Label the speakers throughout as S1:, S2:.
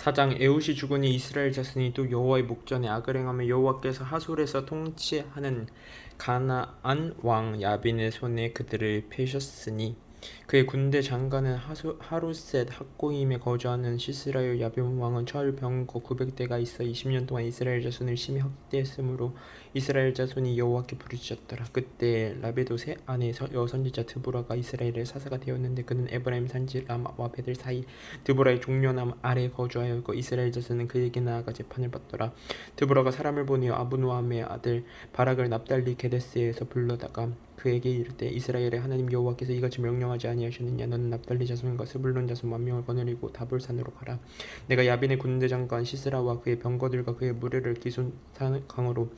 S1: 사장 에웃이 죽으니 이스라엘 자손이 또 여호와의 목전에 악을 행하며 여호와께서 하솔에서 통치하는 가나안 왕 야빈의 손에 그들을 패셨으니 그의 군대 장관은 하소, 하루셋 학고임에 거주하는 시스라요 야빈 왕은 철 병거 900대가 있어 20년 동안 이스라엘 자손을 심히 학대했으므로 이스라엘 자손이 여호와께 부르짖었더라. 그때 라베도세 아내 여선지자 드보라가 이스라엘의 사사가 되었는데 그는 에브라임 산지 라마와 베들 사이 드보라의 종려남 아래 거주하였고 이스라엘 자손은 그에게 나아가 재판을 받더라. 드보라가 사람을 보내어 아브노함의 아들 바락을 납달리 게데스에서 불러다가 그에게 이르되 이스라엘의 하나님 여호와께서 이같이 명령하지 아니하셨느냐? 너는 납달리 자손과 스불론 자손 만 명을 거느리고 다볼산으로 가라. 내가 야빈의 군대 장관 시스라와 그의 병거들과 그의 무리를 기순 강으로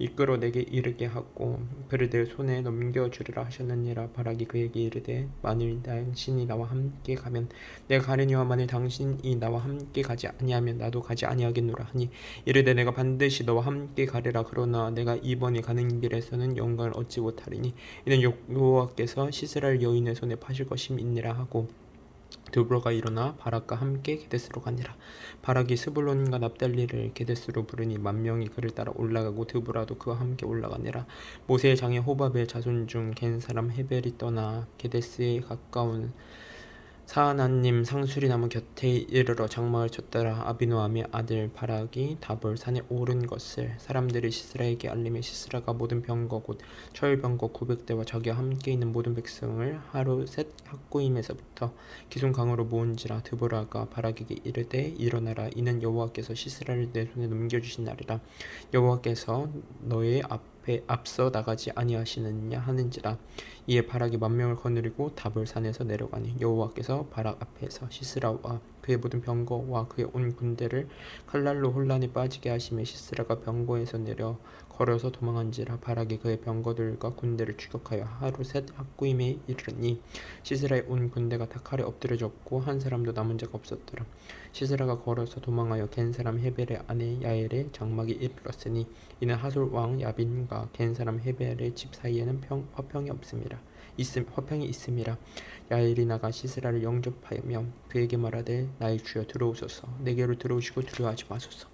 S1: 이끌어 내게 이르게 하고 그를 내 손에 넘겨주리라 하셨느니라 바라기 그에게 이르되 만일 당신이 나와 함께 가면 내가 가려니와 만일 당신이 나와 함께 가지 아니하면 나도 가지 아니하겠노라 하니 이르되 내가 반드시 너와 함께 가리라 그러나 내가 이번에 가는 길에서는 영광을 얻지 못하리니 이는 여호와께서 시스라엘 여인의 손에 파실 것임이니라 하고 드브로가 일어나 바락과 함께 게데스로 가니라. 바락이 스불론과 납달리를 게데스로 부르니 만 명이 그를 따라 올라가고 드브라도 그와 함께 올라가니라. 모세의 장에 호밥의 자손 중 겐 사람 헤벨이 떠나 게데스에 가까운 사하나님 상수리 나무 곁에 이르러 장막을 쳤더라. 아비노함의 아들 바락이 다볼 산에 오른 것을 사람들이 시스라에게 알리며 시스라가 모든 병거 곧 철병거 900대와 자기와 함께 있는 모든 백성을 하루 셋 학구임에서부터 기슭 강으로 모은지라 드보라가 바락에게 이르되 일어나라. 이는 여호와께서 시스라를 내 손에 넘겨주신 날이라. 여호와께서 너의 앞 앞에 앞서 나가지 아니하시느냐 하는지라 이에 바락이 만 명을 거느리고 답을 산에서 내려가니 여호와께서 바락 앞에서 시스라와 그의 모든 병거와 그의 온 군대를 칼날로 혼란에 빠지게 하심에 시스라가 병거에서 내려 걸어서 도망한지라 바락이 그의 병거들과 군대를 추격하여 하루 셋 학구임에 이르니 시스라의 온 군대가 다 칼에 엎드려졌고 한 사람도 남은 자가 없었더라 시스라가 걸어서 도망하여 겐 사람 헤벨의 아내 야엘의 장막에 이르렀으니 이는 하솔 왕 야빈과 겐 사람 헤벨의 집 사이에는 평, 화평이 없습니다. 있음, 화평이 있음이라 야엘이 나가 시스라를 영접하며 그에게 말하되 나의 주여 들어오소서. 내게로 들어오시고 두려워하지 마소서.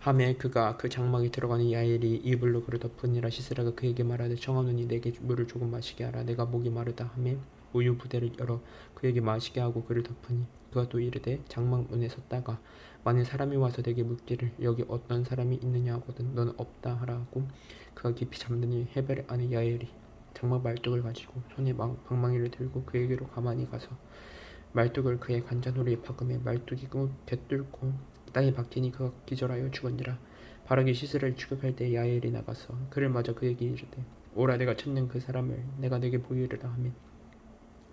S1: 하매 그가 그 장막에 들어가는 야엘이 이불로 그를 덮으니라 시스라가 그에게 말하되 청하노니 내게 물을 조금 마시게 하라. 내가 목이 마르다 하매 우유 부대를 열어 그에게 마시게 하고 그를 덮으니 그가 또 이르되 장막 문에 섰다가 만일 사람이 와서 내게 묻기를 여기 어떤 사람이 있느냐 하거든 너는 없다 하라고 그가 깊이 잠드니 헤벨의 아내 야엘이 장막 말뚝을 가지고 손에 방망이를 들고 그에게로 가만히 가서 말뚝을 그의 관자놀이에 박음에 말뚝이 꿰뚫고 땅에 박히니 그가 기절하여 죽었니라 바락이 시스를 추격할 때 야엘이 나가서 그를 맞아 그에게 이르되 오라 내가 찾는 그 사람을 내가 내게 보이리라 하며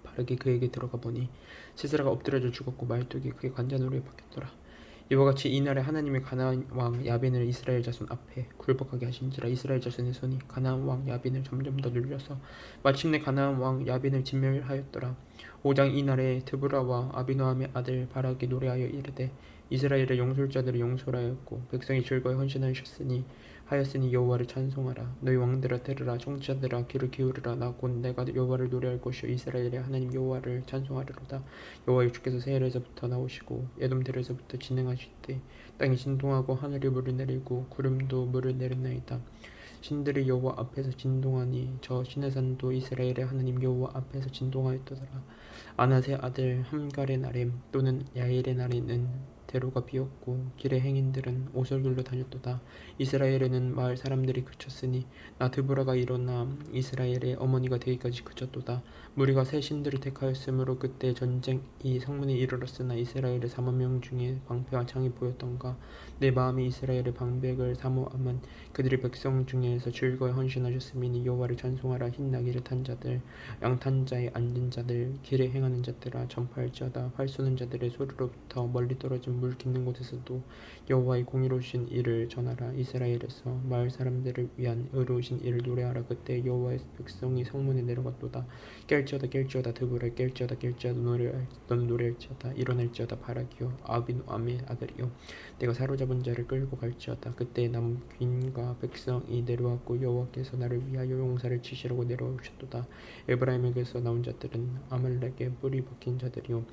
S1: 바락이 그에게 들어가 보니 시스라가 엎드려져 죽었고 말뚝이 그의 관자놀이에 박혔더라 이와 같이 이날에 하나님의 가나안 왕 야빈을 이스라엘 자손 앞에 굴복하게 하신지라 이스라엘 자손의 손이 가나안 왕 야빈을 점점 더 눌려서 마침내 가나안 왕 야빈을 진멸하였더라. 5장 이날에 드브라와 아비노함의 아들 바락이 노래하여 이르되 이스라엘의 용솔자들이 용솔하였고 백성이 즐거이 헌신하셨으니 하였으니 여호와를 찬송하라. 너희 왕들아 들으라 청자들아 귀를 기울이라. 나 곧 내가 여호와를 노래할 것이요. 이스라엘의 하나님 여호와를 찬송하리로다. 여호와의 주께서 세엘에서부터 나오시고 에돔들에서부터 진행하실 때 땅이 진동하고 하늘이 물을 내리고 구름도 물을 내렸나이다. 신들이 여호와 앞에서 진동하니 저 신의 산도 이스라엘의 하나님 여호와 앞에서 진동하였더라. 아나세 아들 함갈의 날에 또는 야일의 날에는 대로가 비었고 길의 행인들은 오솔길로 다녔도다. 이스라엘에는 마을 사람들이 그쳤으니 나 드보라가 일어나 이스라엘의 어머니가 되기까지 그쳤도다. 무리가 새 신들을 택하였으므로 그때 전쟁이 성문에 이르렀으나 이스라엘의 4만 명 중에 방패와 창이 보였던가 내 마음이 이스라엘의 방백을 사모함은 그들의 백성 중에서 즐거이 헌신하셨으니 여호와를 찬송하라 흰 나귀를 탄 자들 양탄 자에 앉은 자들 길에 행하는 자들아 전파할지어다 활 쏘는 자들의 소리로부터 멀리 떨어진 물 깊는 곳에서도 여호와의 공의로우신 일을 전하라. 이스라엘에서 마을 사람들을 위한 의로우신 일을 노래하라. 그때 여호와의 백성이 성문에 내려갔도다. 깰지어다 깰지어다 드브를 깰지어다 깰지어다 노래할 너는 노래할지어다. 일어날지어다 바라기요. 아비노암의 아들이요. 내가 사로잡은 자를 끌고 갈지어다. 그때 남 귀인과 백성이 내려왔고 여호와께서 나를 위하여 용사를 치시라고 내려오셨도다. 에브라임에게서 나온 자들은 아말렉의 뿌리 박힌 자들이요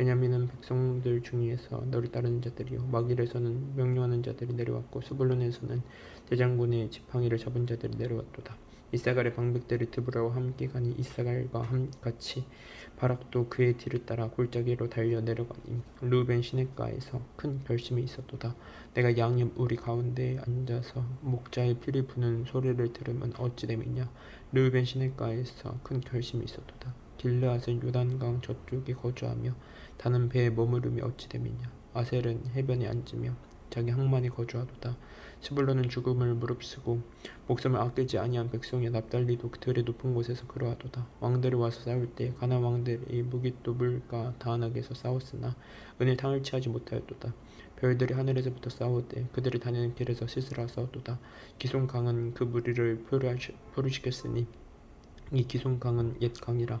S1: 베냐민은 백성들 중에서 너를 따르는 자들이요. 마길에서는 명령하는 자들이 내려왔고 스불론에서는 대장군의 지팡이를 잡은 자들이 내려왔도다. 이사갈의 방백들이 드브라와 함께 가니 이사갈과 같이 바락도 그의 뒤를 따라 골짜기로 달려 내려가니 루벤 시냇가에서 큰 결심이 있었도다. 내가 양옆 우리 가운데에 앉아서 목자의 피를 부는 소리를 들으면 어찌 됨이냐? 루벤 시냇가에서 큰 결심이 있었도다 길르앗은 요단강 저쪽에 거주하며 다는 배에 머무름이 어찌 됨이냐. 아셀은 해변에 앉으며 자기 항만에 거주하도다. 스불론은 죽음을 무릅쓰고 목숨을 아끼지 아니한 백성의 납달리도 들의 높은 곳에서 그러하도다. 왕들이 와서 싸울 때 가나 왕들이 무기또 물과 다한악에서 싸웠으나 은일 당을 취하지 못하였도다. 별들이 하늘에서부터 싸우되 그들이 다니는 길에서 스스라 싸웠도다. 기송강은 그 무리를 표류시켰으니 이 기송강은 옛 강이라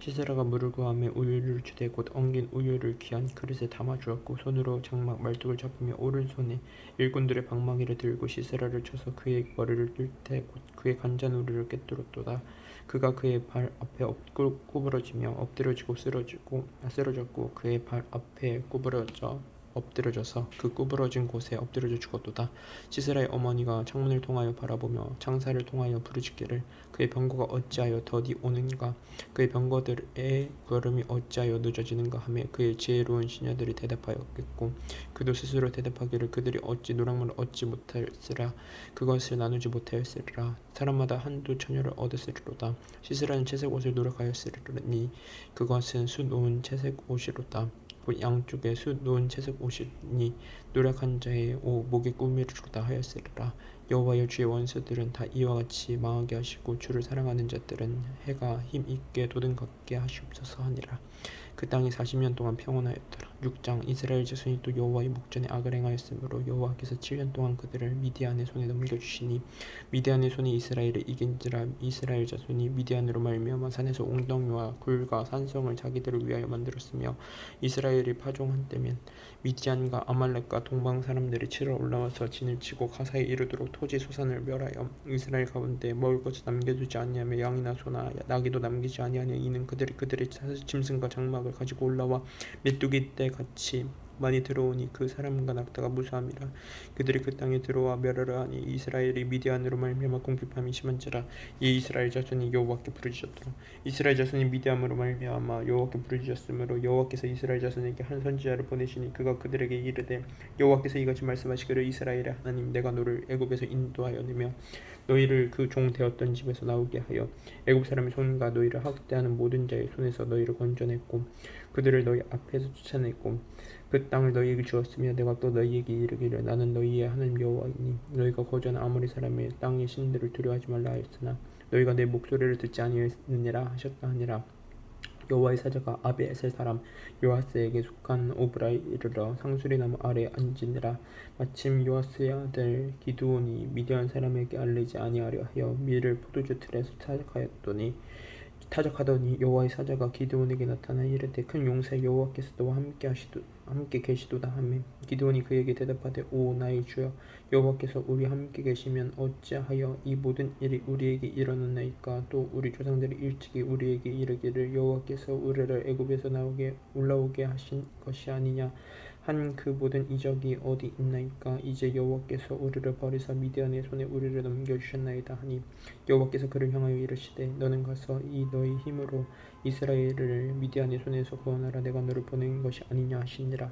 S1: 시세라가 물을 구하며 우유를 주되 곧 엉긴 우유를 귀한 그릇에 담아 주었고 손으로 장막 말뚝을 잡으며 오른손에 일꾼들의 방망이를 들고 시세라를 쳐서 그의 머리를 뜰때곧 그의 간자누리를 꿰뚫었도다. 그가 그의 발 앞에 구부러지며 엎드려지고 쓰러지고 쓰러졌고 그의 발 앞에 구부러져 엎드려져서 그 구부러진 곳에 엎드려져 죽었도다. 시스라의 어머니가 창문을 통하여 바라보며 창사를 통하여 부르짖기를 그의 병거가 어찌하여 더디 오는가? 그의 병거들의 걸음이 어찌하여 늦어지는가? 하며 그의 지혜로운 시녀들이 대답하였겠고 그도 스스로 대답하기를 그들이 어찌 노랑물을 얻지 못할으라 그것을 나누지 못하였으리라. 사람마다 한두 처녀를 얻었으리로다. 시스라는 채색 옷을 노력하였으리니 그것은 수 놓은 채색 옷이로다 그 양쪽에 수 놓은 채색 옷이니 노력한 자의 옷 목에 꾸미를 주다 하였으리라 여호와여 주의 원수들은 다 이와 같이 망하게 하시고 주를 사랑하는 자들은 해가 힘 있게 도든갑게 하시옵소서 하니라 그 땅이 40년 동안 평온하였더라. 6장 이스라엘 자손이 또 여호와의 목전에 악을 행하였으므로 여호와께서 7년 동안 그들을 미디안의 손에 넘겨주시니 미디안의 손이 이스라엘을 이긴지라 이스라엘 자손이 미디안으로 말미암아 산에서 웅덩이와 굴과 산성을 자기들을 위하여 만들었으며 이스라엘이 파종한 때면 미디안과 아말렉과 동방 사람들이 치러 올라와서 진을 치고 가사에 이르도록 토지 소산을 멸하여 이스라엘 가운데 먹을 것을 남겨두지 아니하며 양이나 소나 나귀도 남기지 아니하며 이는 그들이 그들의 짐승과 장막을 가지고 올라와 메뚜기 때 같이 많이 들어오니 그 사람과 낙타가 무수함이라. 그들이 그 땅에 들어와 멸하려 하니 이스라엘이 미디안으로 말미암아 공핍함이 심한지라. 이 이스라엘 자손이 여호와께 부르짖었더라. 이스라엘 자손이 미디안으로 말미암아 여호와께 부르짖었으므로 여호와께서 이스라엘 자손에게 한 선지자를 보내시니 그가 그들에게 이르되 여호와께서 이같이 말씀하시기를 이스라엘의 하나님 내가 너를 애굽에서 인도하여 내며 너희를 그 종 되었던 집에서 나오게 하여 애굽 사람의 손과 너희를 학대하는 모든 자의 손에서 너희를 건져냈고 그들을 너희 앞에서 쫓아냈고 그 땅을 너희에게 주었으며 내가 또 너희에게 이르기를 나는 너희의 하나님 여호와이니 너희가 거주하는 아무리 사람의 땅의 신들을 두려워하지 말라 하였으나 너희가 내 목소리를 듣지 아니하였느니라 하셨다 하니라. 여호와의 사자가 아베에셀 사람 요아스에게 속한 오브라에 이르러 상수리나무 아래 앉으니라. 마침 요아스의 아들 기드온이 미디안 사람에게 알리지 아니하려 하여 밀을 포도주 틀에서 찾아가였더니 타작하더니 여호와의 사자가 기드온에게 나타나 이르되 큰 용사 여호와께서 너와 함께 하시도 함께 계시도다 하매 기드온이 그에게 대답하되 오 나의 주여 여호와께서 우리 함께 계시면 어찌하여 이 모든 일이 우리에게 일어났나이까? 또 우리 조상들이 일찍이 우리에게 이르기를 여호와께서 우리를 애굽에서 나오게 올라오게 하신 것이 아니냐 한 그 모든 이적이 어디 있나이까? 이제 여호와께서 우리를 버리사 미디안의 손에 우리를 넘겨주셨나이다 하니 여호와께서 그를 향하여 이르시되 너는 가서 이 너희 힘으로 이스라엘을 미디안의 손에서 구원하라. 내가 너를 보낸 것이 아니냐 하시니라.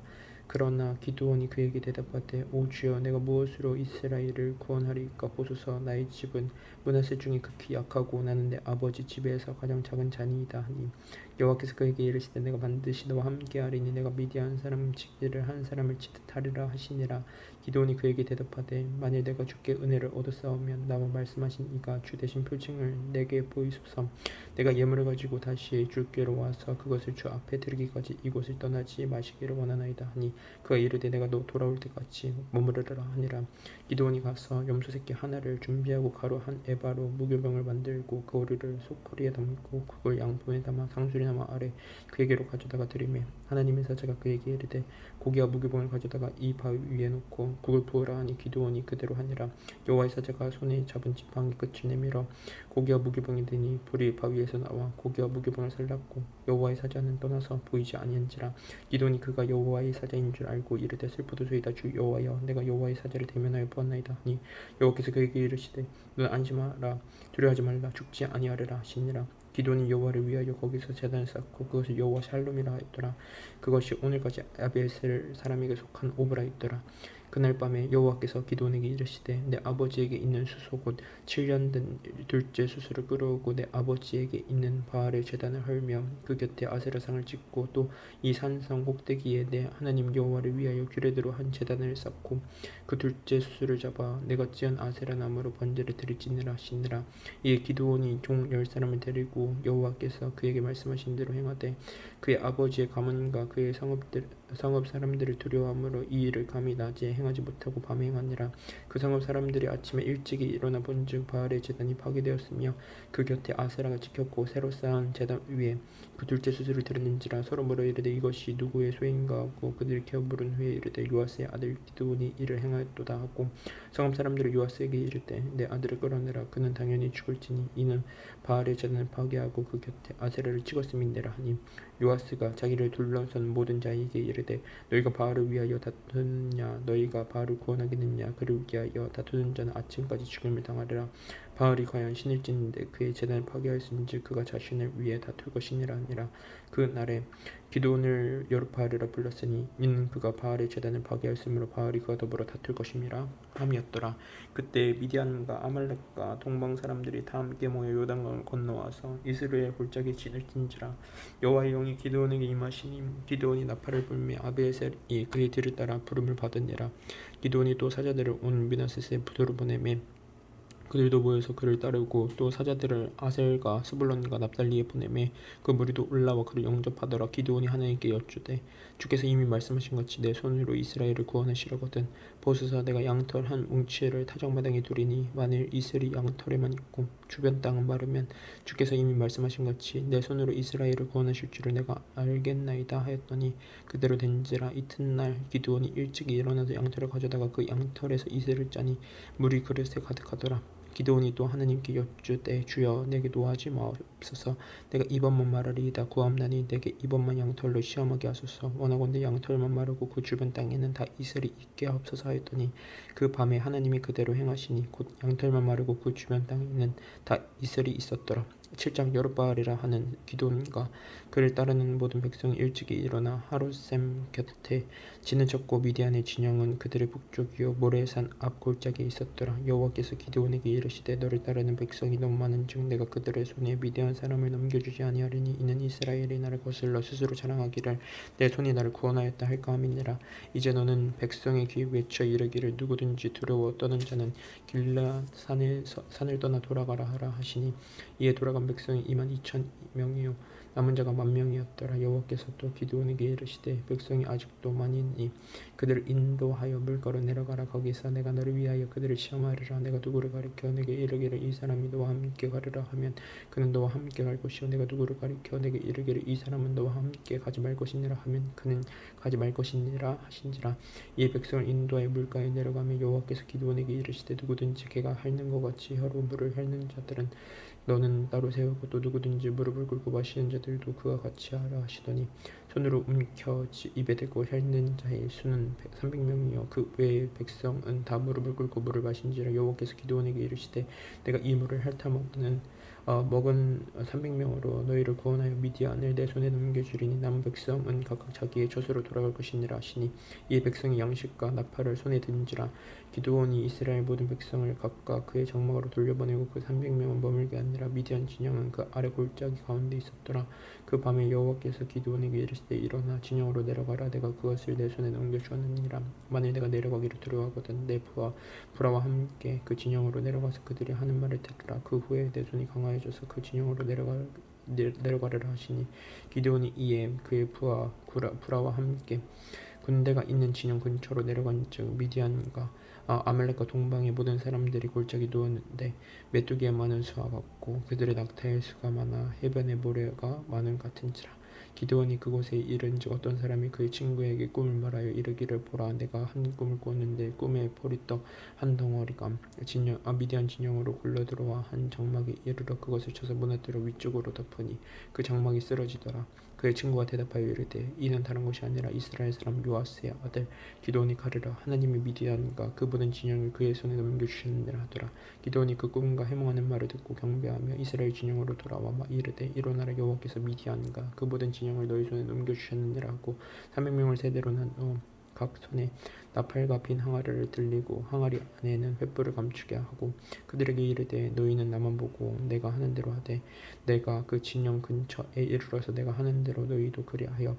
S1: 그러나 기드온이 그에게 대답하되 오 주여 내가 무엇으로 이스라엘을 구원하리까? 보소서 나의 집은 문하세 중에 극히 약하고 나는 내 아버지 집에서 가장 작은 자니이다 하니 여호와께서 그에게 이르시되 내가 반드시 너와 함께하리니 내가 미디안 사람 치기를 한 사람을 치듯 하리라 하시니라. 기도온이 그에게 대답하되 만일 내가 주께 은혜를 얻었사오면 나와 말씀하신 이가 주 대신 표징을 내게 보이소서. 내가 예물을 가지고 다시 주께로 와서 그것을 주 앞에 드리기까지 이곳을 떠나지 마시기를 원하나이다 하니 그가 이르되 내가 너 돌아올 때까지 머무르라 하니라. 기드온이 가서 염소 새끼 하나를 준비하고 가루 한 에바로 무교병을 만들고 그 오리를 속포리에 담고 그걸 양품에 담아 상수리 나무 아래 그에게로 가져다가 드리매 하나님의 사자가 그에게 이르되 고기와 무교병을 가져다가 이 바위 위에 놓고 국을 부으라 하니 기드온이 그대로 하니라. 여호와의 사자가 손에 잡은 지팡이 끝을 내밀어 고기와 무교병이 되니 불이 바위에서 나와 고기와 무교병을 살랐고 여호와의 사자는 떠나서 보이지 아니한지라. 기드온이 그가 여호와의 사자인 줄 알고 이르되 슬프도소이다. 주 여호와여 내가 여호와의 사자를 대면하여 보았나이다 하니 여호와께서 그에게 이르시되 너는 안심하라. 두려워하지 말라. 죽지 아니하리라 하시니라 기도는 여호와를 위하여 거기서 제단을 쌓고 그것을 여호와 샬롬이라 하였더라. 그것이 오늘까지 아비에셀 사람에게 속한 오브라였더라 그날 밤에 여호와께서 기도원에게 이르시되 내 아버지에게 있는 수소 곧 7년 된 둘째 수소를 끌어오고 내 아버지에게 있는 바알의 제단을 헐며 그 곁에 아세라상을 짓고 또 이 산성 꼭대기에 내 하나님 여호와를 위하여 규례대로 한 제단을 쌓고 그 둘째 수소를 잡아 내가 지은 아세라 나무로 번제를 드릴지니라 하시니라. 이에 기도원이 종 열 사람을 데리고 여호와께서 그에게 말씀하신 대로 행하되 그의 아버지의 가문과 그의 성읍들, 성읍 사람들을 두려워함으로 이 일을 감히 낮에 행하지 못하고 밤에 행하니라. 그 성읍 사람들이 아침에 일찍이 일어나 본즉 바알의 제단이 파괴되었으며 그 곁에 아세라가 찍혔고 새로 쌓은 제단 위에 그 둘째 수술을 들었는지라 서로 물어 이르되 이것이 누구의 소인가 하고 그들이 겨우 물은 후에 이르되 요아스의 아들 기드온이 이를 행하였도다 하고 성읍 사람들이 요아스에게 이르되 내 아들을 끌어내라. 그는 당연히 죽을지니 이는 바알의 제단을 파괴하고 그 곁에 아세라를 찍었음인데라 하니 요아스가 자기를 둘러선 모든 자에게 이르되 너희가 바알을 위하여 다투느냐? 너희가 바알을 구원하겠느냐? 그를 위하여 다투는 자는 아침까지 죽음을 당하리라 바알이 과연 신일진인데 그의 재단을 파괴하였은지 그가 자신을 위해 다툴 것이니라 하니라. 그 날에 기도온을 여루바알이라 불렀으니 이는 그가 바알의 재단을 파괴하였으므로 바알이 그와 더불어 다툴 것임이라 함이었더라. 그때 미디안과 아말렉과 동방 사람들이 다 함께 모여 요단강을 건너와서 이스라엘 골짜기에 진을 찐지라 여호와의 영이 기도온에게 임하시니 기도온이 나팔을 불며 아비에셀이 그의 뒤를 따라 부름을 받으니라. 기도온이 또 사자들을 온 미나세스의 부도로 보내매 그들도 모여서 그를 따르고 또 사자들을 아셀과 스불론과 납달리에 보내매 그 무리도 올라와 그를 영접하더라. 기드온이 하나님께 여쭈되 주께서 이미 말씀하신 같이 내 손으로 이스라엘을 구원하시려거든. 보소서 내가 양털 한 뭉치를 타작마당에 두리니 만일 이슬이 양털에만 있고 주변 땅은 마르면 주께서 이미 말씀하신 같이 내 손으로 이스라엘을 구원하실 줄을 내가 알겠나이다 하였더니 그대로 된지라 이튿날 기드온이 일찍 일어나서 양털을 가져다가 그 양털에서 이슬을 짜니 물이 그릇에 가득하더라 기도온이 또 하나님께 여쭈되 주여 내게 노하지 마옵소서. 내가 이번만 말하리이다 구함나니 내게 이번만 양털로 시험하게 하소서. 원하건대 양털만 마르고 그 주변 땅에는 다 이슬이 있게 하옵소서 하였더니 그 밤에 하나님이 그대로 행하시니 곧 양털만 마르고 그 주변 땅에는 다 이슬이 있었더라 7장 여룻바알이라 하는 기도원과 그를 따르는 모든 백성이 일찍이 일어나 하루샘 곁에 진을 쳤고 미디안의 진영은 그들의 북쪽이요 모래산 앞 골짜기에 있었더라. 여호와께서 기도원에게 이르시되 너를 따르는 백성이 너무 많은즉 내가 그들의 손에 미디안 사람을 넘겨주지 아니하리니 이는 이스라엘이 나를 거슬러 스스로 자랑하기를 내 손이 나를 구원하였다 할까 함이니라. 이제 너는 백성의 귀에 외쳐 이르기를 누구든지 두려워 떠는 자는 길라 산에서 산을 떠나 돌아가라 하라 하시니 이에 돌아 간 백성이 이만 이천 명이요. 남은 자가 만 명이었더라. 여호와께서 또 기드온에게 이르시되 백성이 아직도 많이 있니 그들을 인도하여 물가로 내려가라. 거기서 내가 너를 위하여 그들을 시험하리라. 내가 누구를 가리켜 내게 이르기를 이 사람이 너와 함께 가리라 하면 그는 너와 함께 갈 것이요. 내가 누구를 가리켜 내게 이르기를 이 사람은 너와 함께 가지 말 것이니라 하면 그는 가지 말 것이니라 하신지라. 이 백성을 인도하여 물가에 내려가며 여호와께서 기드온에게 이르시되 누구든지 개가 핥는 것 같이 혀로 물을 핥는 자들은 너는 따로 세우고 또 누구든지 무릎을 꿇고 마시는 자들도 그와 같이 하라 하시더니 손으로 움켜 입에 대고 핥는 자의 수는 삼백 명이요. 그 외의 백성은 다 무릎을 꿇고 물을 마신지라 여호와께서 기도원에게 이르시되 내가 이 물을 핥아 먹는 어, 먹은 삼백 명으로 너희를 구원하여 미디안을 내 손에 넘겨주리니 남은 백성은 각각 자기의 젖으로 돌아갈 것이니라 하시니 이 백성이 양식과 나팔을 손에 든지라 기드온이 이스라엘 모든 백성을 각각 그의 장막으로 돌려보내고 그 삼백 명은 머물게 하니라 미디안 진영은 그 아래 골짜기 가운데 있었더라. 그 밤에 여호와께서 기드온에게 이르시되 일어나 진영으로 내려가라. 내가 그것을 내 손에 넘겨주었느니라. 만일 내가 내려가기를 두려워하거든 내 부하 부라와 함께 그 진영으로 내려가서 그들이 하는 말을 듣라. 그 후에 내 손이 강하여 져서 그 진영으로 내려가 내려가려라 하시니 기드온이 이에 그의 부하 구라, 부라와 함께 군대가 있는 진영 근처로 내려간 즉 미디안과 아, 아말렉과 동방의 모든 사람들이 골짜기 누웠는데 메뚜기의 많은 수와 같고 그들의 낙타의 수가 많아 해변의 모래가 많은 같은지라 기드온이 그곳에 이른즉 어떤 사람이 그의 친구에게 꿈을 말하여 이르기를 보라 내가 한 꿈을 꿨는데 꿈에 보리떡 한 덩어리가 진영 아, 미디안 진영으로 굴러 들어와 한 장막에 이르러 그것을 쳐서 무너뜨려 위쪽으로 덮으니 그 장막이 쓰러지더라 그의 친구가 대답하여 이르되 이는 다른 것이 아니라 이스라엘 사람 요아스의 아들 기도온이 가르라. 하나님이 미디안과 그 모든 진영을 그의 손에 넘겨주셨느니라 하더라. 기도온이 그 꿈과 해몽하는 말을 듣고 경배하며 이스라엘 진영으로 돌아와 막 이르되 일어나라. 여호와께서 미디안과 그 모든 진영을 너희 손에 넘겨주셨느니라 하고 300명을 세대로 나누어 각 손에 나팔과 빈 항아리를 들리고 항아리 안에는 횃불을 감추게 하고 그들에게 이르되 너희는 나만 보고 내가 하는 대로 하되 내가 그 진영 근처에 이르러서 내가 하는 대로 너희도 그리하여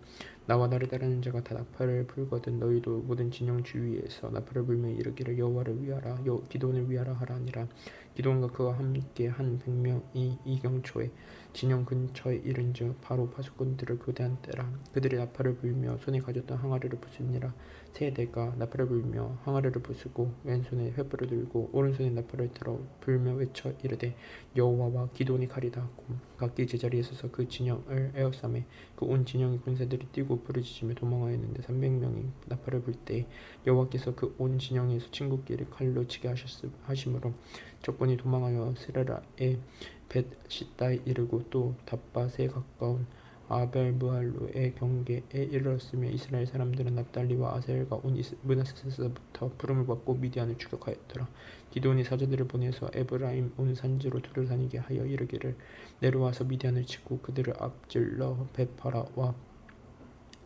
S1: 나와 나를 따르는 자가 다 나팔을 불거든 너희도 모든 진영 주위에서 나팔을 불며 이르기를 여호와를 위하라 여 기도원을 위하라 하라니라. 기도원과 그와 함께 한 백명이 이경초에 진영 근처에 이른즉 바로 파수꾼들을 교대한 때라 그들이 나팔을 불며 손에 가졌던 항아리를 부수니라. 세 대가 나팔을 불며 항아리를 부수고 왼손에 횃불을 들고 오른손에 나팔을 들어 불며 외쳐 이르되 여호와와 기도원이 가리다 하고 각기 제자리에 서서 그 진영을 에워싸매 그 온 진영의 군사들이 뛰고 부르짖으며 도망하였는데 300명이 나팔을 불 때 여호와께서 그 온 진영에서 친구끼리 칼로 치게 하셨, 하심으로 적군이 도망하여 스레라의 벳시다에 이르고 또 답밭에 가까운 아벨무할루의 경계에 이르렀으며 이스라엘 사람들은 납달리와 아셀과 온 문하세에서부터 부름을 받고 미디안을 추격하였더라. 기도온이 사자들을 보내서 에브라임 온 산지로 두루 다니게 하여 이르기를 내려와서 미디안을 치고 그들을 앞질러 베파라와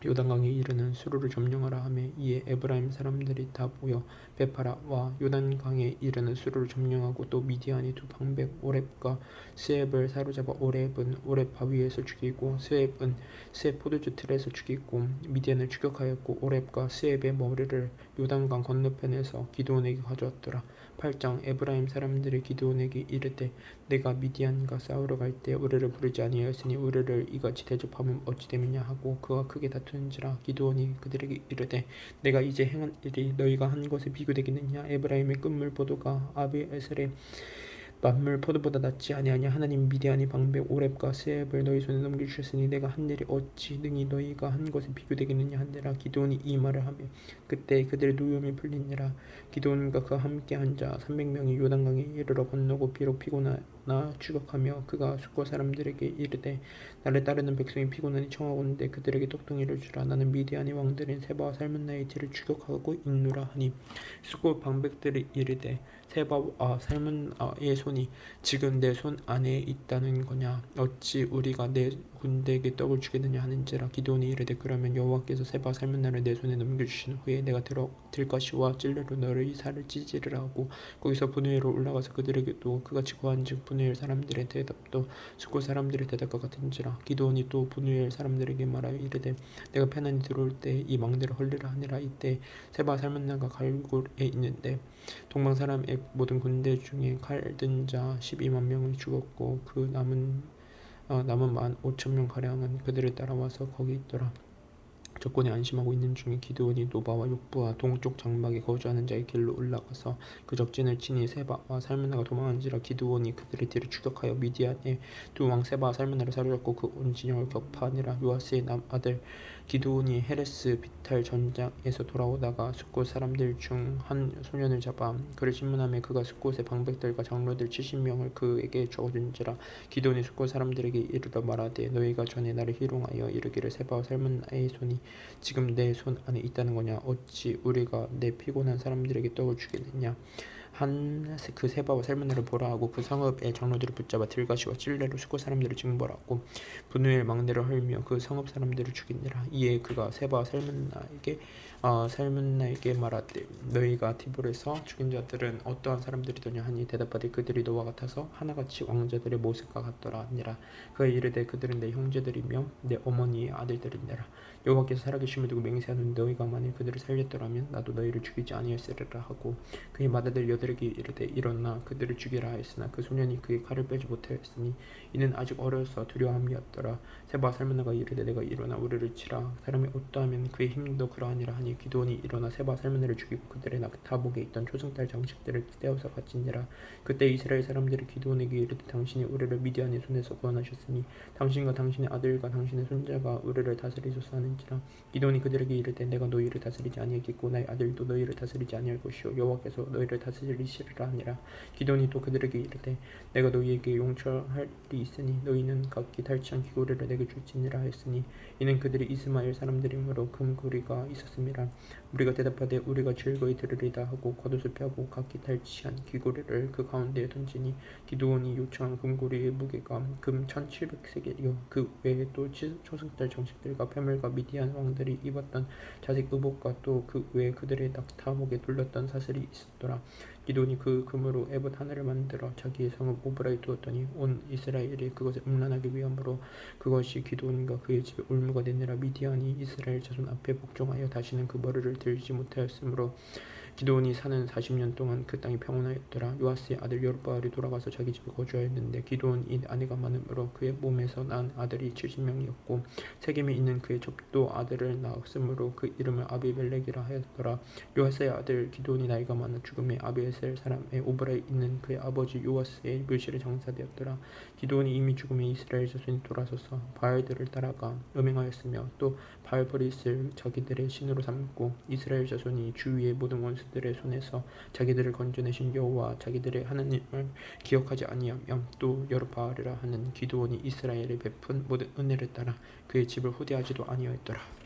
S1: 요단강에 이르는 수로를 점령하라 하며 이에 에브라임 사람들이 다 모여 베파라와 요단강에 이르는 수로를 점령하고 또 미디안이 두 방백 오렙과 스앱을 사로잡아 오렙은 오렙 바위에서 죽이고 스앱은 스앱 포도주 틀에서 죽이고 미디안을 추격하였고 오렙과 스앱의 머리를 요단강 건너편에서 기도원에게 가져왔더라 8장 에브라임 사람들이 기도원에게 이르되 내가 미디안과 싸우러 갈 때 우리를 부르지 아니하였으니 우리를 이같이 대접하면 어찌 됨이냐 하고 그와 크게 다투는지라 기도원이 그들에게 이르되 내가 이제 행한 일이 너희가 한 것에 비교되겠느냐? 에브라임의 끝물 보도가 아비에셀의 만물 포도보다 낫지 아니하냐? 하나님 미디안이 방백 오렙과 스앱을 너희 손에 넘겨주셨으니 내가 한 일이 어찌 능히 너희가 한 것에 비교되겠느냐 하니라. 기도원이 이 말을 하며 그때 그들의 누움이 풀리니라. 기도원과 그와 함께 한 자 300명이 요단강에 이르러 건너고 비록 피곤하 나 추격하며 그가 숙고 사람들에게 이르되 나를 따르는 백성이 피곤하니 청하고는데 그들에게 똑똑이를 주라. 나는 미디안의 왕들인 세바와 살문나의 뒤를 추격하고 있노라 하니. 숙고 방백들이 이르되 세바와 살문나의 손이 지금 내 손 안에 있다는 거냐? 어찌 우리가 내 군대에게 떡을 주겠느냐 하는지라 기도원이 이르되 그러면 여호와께서 세바 살문나를 내 손에 넘겨주신 후에 내가 들어 들 것이와 찔레로 너를 살을 찌지를 하고 거기서 분우엘로 올라가서 그들에게도 그같이 고한즉 분우엘 사람들의 대답도 수고 사람들의 대답과 같은지라 기도원이 또 분우엘 사람들에게 말하여 이르되 내가 페난이 들어올 때 이 망대를 헐리라 하니라 이때 세바 살문나가 갈골에 있는데 동방 사람의 모든 군대 중에 칼든 자 12만 명이 죽었고 그 남은 어, 남은 만 5천 명 가량은 그들을 따라와서 거기 있더라. 적군이 안심하고 있는 중에 기드온이 노바와 욕부와 동쪽 장막에 거주하는 자의 길로 올라가서 그 적진을 치니 세바와 살문나가 도망한지라 기드온이 그들의 뒤를 추격하여 미디안의 두 왕 세바와 살문나를 사로잡고 그 온 진영을 격파하니라 요아스의 남 아들 기드온이 헤레스 비탈 전장에서 돌아오다가 숫곳 사람들 중 한 소년을 잡아 그를 신문하며 그가 숫곳의 방백들과 장로들 70명을 그에게 적어준지라 기드온이 숫곳 사람들에게 이르러 말하되 너희가 전에 나를 희롱하여 이르기를 세바와 살문나의 손이 지금 내 손 안에 있다는 거냐? 어찌 우리가 내 피곤한 사람들에게 떡을 주겠느냐 한 그 세바와 살문나를 보라 하고 그 성읍의 장로들을 붙잡아 들가시와 찔레로 수고 사람들을 징벌하고 분우엘 망대를 헐며 그 성읍 사람들을 죽이니라. 이에 그가 세바와 살문나에게 어, 살문나에게 말하되 너희가 디볼에서 죽인 자들은 어떠한 사람들이더냐 하니 대답하되 그들이 너와 같아서 하나같이 왕자들의 모습과 같더라 하니라. 그가 이르되 그들은 내 형제들이며 내 어머니의 아들들이니라. 여호와께서 살아계심을 두고 맹세하는 너희가 만일 그들을 살렸더라면 나도 너희를 죽이지 아니하였으리라 하고 그의 맏아들 그들에게 이르되 일어나 그들을 죽이라 하였으나 그 소년이 그의 칼을 빼지 못하였으니 이는 아직 어려서 두려움이었더라. 세바 살문나가 이르되 내가 일어나 우리를 치라. 사람이 어떠하면 그의 힘도 그러하니라 하니 기도원이 일어나 세바 살문나를 죽이고 그들의 낙타복에 있던 초승달 장식들을 떼어서 바친지라 그때 이스라엘 사람들이 기도원에게 이르되 당신이 우리를 미디안의 손에서 구원하셨으니 당신과 당신의 아들과 당신의 손자가 우리를 다스리소서 하는지라 기도원이 그들에게 이르되 내가 너희를 다스리지 아니하겠고 나의 아들도 너희를 다스리지 아니할 것이요 여호와께서 너희를 다스리시리라 하니라. 기도원이 또 그들에게 이르되 내가 너희에게 용처할 일이 있으니 너희는 각기 탈취한 귀고리를 내게 줄지니라 하였으니 이는 그들이 이스마엘 사람들이므로 금고리가 있었음이라 우리가 대답하되 우리가 즐거이 들으리다 하고 겉옷을 펴고 각기 탈취한 귀고리를 그 가운데에 던지니 기도원이 요청한 금고리의 무게가 금 1700세겔이요. 그 외에 또 치- 초승달 장식들과 패물과 미디안 왕들이 입었던 자색 의복과 또 그 외에 그들의 낙타목에 둘렀던 사슬이 있었더라 기도니 그 금으로 에봇 하나를 만들어 자기의 성읍 오브라에 두었더니 온 이스라엘이 그것을 음란하기 위함으로 그것이 기도원과 그의 집에 올무가 되니라 미디안이 이스라엘 자손 앞에 복종하여 다시는 그 머리를 들지 못하였으므로 기도원이 사는 40년 동안 그 땅이 평온하였더라. 요아스의 아들 여룻바알이 돌아가서 자기 집에 거주하였는데 기도원이 아내가 많으므로 그의 몸에서 난 아들이 70명이었고 세겜에 있는 그의 첩도 아들을 낳았으므로 그 이름을 아비멜렉이라 하였더라. 요아스의 아들 기도원이 나이가 많아 죽음에 아비에셀 사람의 오브라에 있는 그의 아버지 요아스의 묘실에 장사되었더라. 기도원이 이미 죽음에 이스라엘 자손이 돌아서서 바알들을 따라가 음행하였으며 또 바알버리스를 자기들의 신으로 삼고 이스라엘 자손이 주위의 모든 원수들의 손에서 자기들을 건져내신 여호와 자기들의 하나님을 기억하지 아니하며 또 여르바알이라 하는 기도원이 이스라엘에 베푼 모든 은혜를 따라 그의 집을 후대하지도 아니하였더라